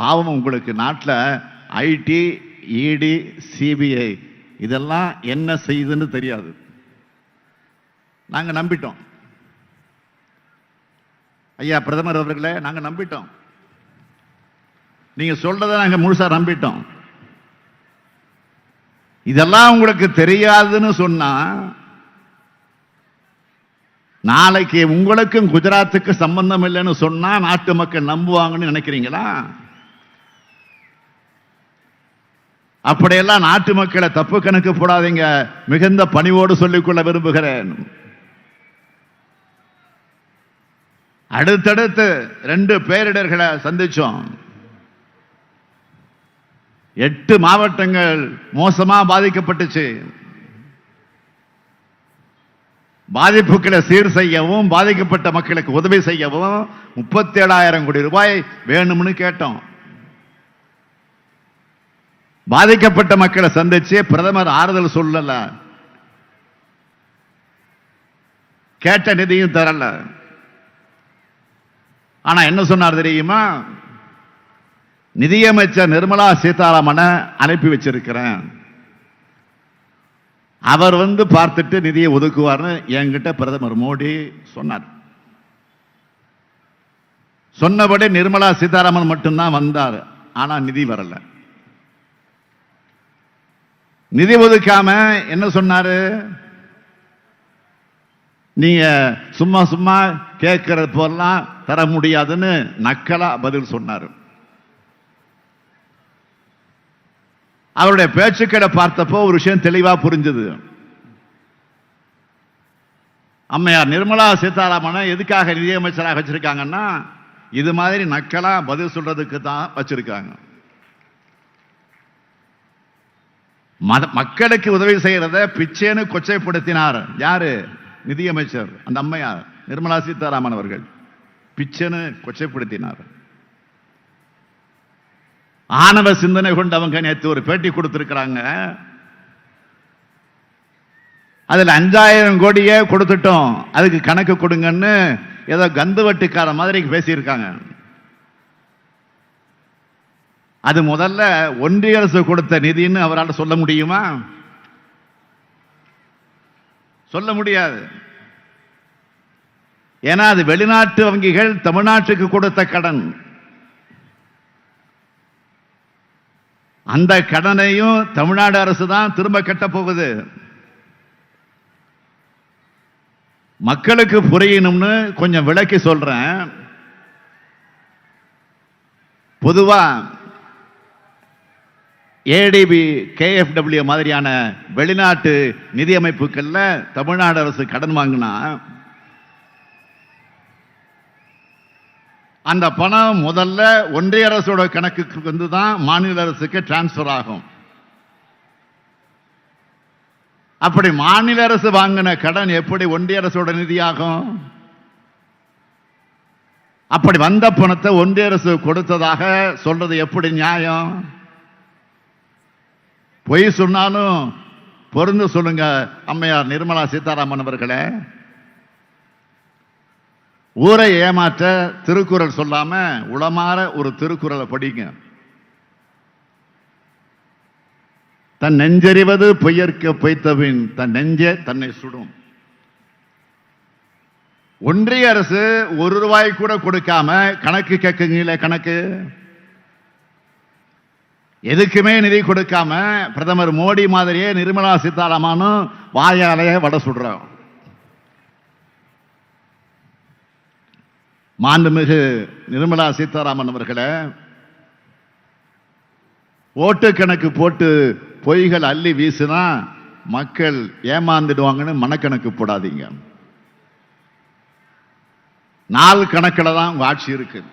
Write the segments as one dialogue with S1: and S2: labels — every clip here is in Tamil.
S1: பாவம் உங்களுக்கு நாட்டில் ஐடி இடி சிபிஐ இதெல்லாம் என்ன செய்யுதுன்னு தெரியாது. நாங்கள் நம்பிட்டோம். ஐயா பிரதமர் அவர்களே நாங்கள் நம்பிட்டோம். நீங்க சொல்றதை நாங்கள் முழுசா நம்பிட்டோம். இதெல்லாம் உங்களுக்கு தெரியாதுன்னு சொன்னா நாளைக்கு உங்களுக்கும் குஜராத்துக்கு சம்பந்தம் இல்லைன்னு சொன்னா நாட்டு மக்கள் நம்புவாங்கன்னு நினைக்கிறீங்களா? அப்படியெல்லாம் நாட்டு மக்களை தப்பு கணக்கு போடாதீங்க. மிகுந்த பணிவோடு சொல்லிக்கொள்ள விரும்புகிறேன். அடுத்தடுத்து ரெண்டு பேரிடர்களை சந்திச்சோம். எட்டு மாவட்டங்கள் மோசமா பாதிக்கப்பட்டுச்சு. பாதிப்புகளை சீர் செய்யவும் பாதிக்கப்பட்ட மக்களுக்கு உதவி செய்யவும் முப்பத்தி ஏழாயிரம் கோடி ரூபாய் வேணும்னு கேட்டோம். பாதிக்கப்பட்ட மக்களை சந்திச்சு பிரதமர் ஆறுதல் சொல்லல. கேட்ட நிதியும் தரல. ஆனா என்ன சொன்னார் தெரியுமா? நிதியமைச்சர் நிர்மலா சீதாராமனை அனுப்பி வச்சிருக்கிறேன். அவர் வந்து பார்த்துட்டு நிதியை ஒதுக்குவார்னு என்கிட்ட பிரதமர் மோடி சொன்னார். சொன்னபடி நிர்மலா சீதாராமன் மட்டும்தான் வந்தார். ஆனா நிதி வரலை. நிதி ஒதுக்காம என்ன சொன்னாரு? நீங்க சும்மா சும்மா கேட்கறது போலாம் தர முடியாதுன்னு நக்கலா பதில் சொன்னார். அவருடைய பேச்சுக்களை பார்த்தப்போ ஒரு விஷயம் தெளிவா புரிஞ்சது. அம்மையார் நிர்மலா சீதாராமனை எதுக்காக நிதியமைச்சராக வச்சிருக்காங்கன்னா இது மாதிரி நக்கலா பதில் சொல்றதுக்கு தான் வச்சிருக்காங்க. மத- மக்களுக்கு உதவி செய்யறத பிச்சைன்னு கொச்சைப்படுத்தினார். யாரு? நிதியமைச்சர் அந்த அம்மையார் நிர்மலா சீதாராமன் அவர்கள். பிச்சைன்னு கொச்சைப்படுத்தினார். ஆணவ சிந்தனை கொண்டு அவங்க நேற்று ஒரு பேட்டி கொடுத்திருக்கிறாங்க. அதில் அஞ்சாயிரம் கோடியே கொடுத்துட்டோம். அதுக்கு கணக்கு கொடுங்கன்னு ஏதோ கந்துவட்டுக்கார மாதிரி பேசியிருக்காங்க. அது முதல்ல ஒன்றிய அரசு கொடுத்த நிதின்னு அவரால் சொல்ல முடியுமா? சொல்ல முடியாது. ஏன்னா அது வெளிநாட்டு வங்கிகள் தமிழ்நாட்டுக்கு கொடுத்த கடன். அந்த கடனையும் தமிழ்நாடு அரசு தான் திரும்ப கட்டப் போகுது. மக்களுக்கு புரியணும்னு கொஞ்சம் விளக்கி சொல்றேன். பொதுவாக ஏடிபி கேஎஃப்டபிள்யூ மாதிரியான வெளிநாட்டு நிதியமைப்புகளில் தமிழ்நாடு அரசு கடன் வாங்கினா அந்த பணம் முதல்ல ஒன்றிய அரசோட கணக்குக்கு வந்து தான் மாநில அரசுக்கு டிரான்ஸ்ஃபர் ஆகும். அப்படி மாநில அரசு வாங்கின கடன் எப்படி ஒன்றிய அரசோட நிதியாகும்? அப்படி வந்த பணத்தை ஒன்றிய அரசு கொடுத்ததாக சொல்றது எப்படி நியாயம்? பொய் சொன்னாலும் பொருந்து சொல்லுங்க அம்மையார் நிர்மலா சீதாராமன் அவர்களே. ஊரை ஏமாற்ற திருக்குறள் சொல்லாம உளமாற ஒரு திருக்குறளை படிங்க. தன் நெஞ்சறிவது பொய்யற்க பொய்த்தபின் தன் நெஞ்சே தன்னை சுடும். ஒன்றிய அரசு ஒரு ரூபாய் கூட கொடுக்காம கணக்கு கேட்குங்களே கணக்கு? எதுக்குமே நிதி கொடுக்காம பிரதமர் மோடி மாதிரியே நிர்மலா சீதாராமனும் வாயாலேயே வடை சுடுறோம் மாண்புமிகு நிர்மலா சீதாராமன் அவர்களே ஓட்டு கணக்கு போட்டு பொய்கள் அள்ளி வீசினா மக்கள் ஏமாந்துடுவாங்கன்னு மனக்கணக்கு போடாதீங்க. நாள் கணக்கில் தான் உங்கள் ஆட்சி இருக்குது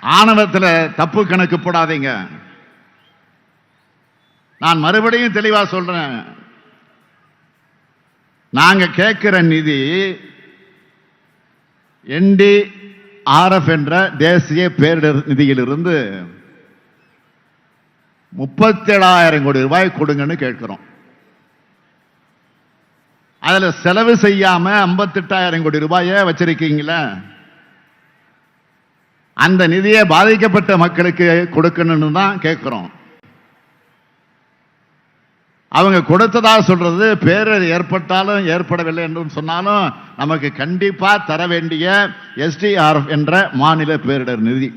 S1: ஆணவத்தில் தப்பு கணக்கு போடாதீங்க. நான் மறுபடியும் தெளிவாக சொல்றேன். நாங்க கேட்கிற நிதி என்டி ஆர்எஃப் என்ற தேசிய பேரிடர் நிதியிலிருந்து முப்பத்தேழாயிரம் கோடி ரூபாய் கொடுங்கன்னு கேட்கிறோம். அதில் செலவு செய்யாம ஐம்பத்தெட்டாயிரம் கோடி ரூபாயை வச்சிருக்கீங்களே? அந்த நிதியை பாதிக்கப்பட்ட மக்களுக்கு கொடுக்கணும்னு தான் கேட்குறோம். அவங்க கொடுத்ததா சொல்றது பேரர் ஏற்பட்டாலும் ஏற்படவில்லை என்றும் சொன்னாலும் நமக்கு கண்டிப்பாக தர வேண்டிய எஸ்டிஆர்எஃப் என்ற மாநில பேரிடர் நிதி.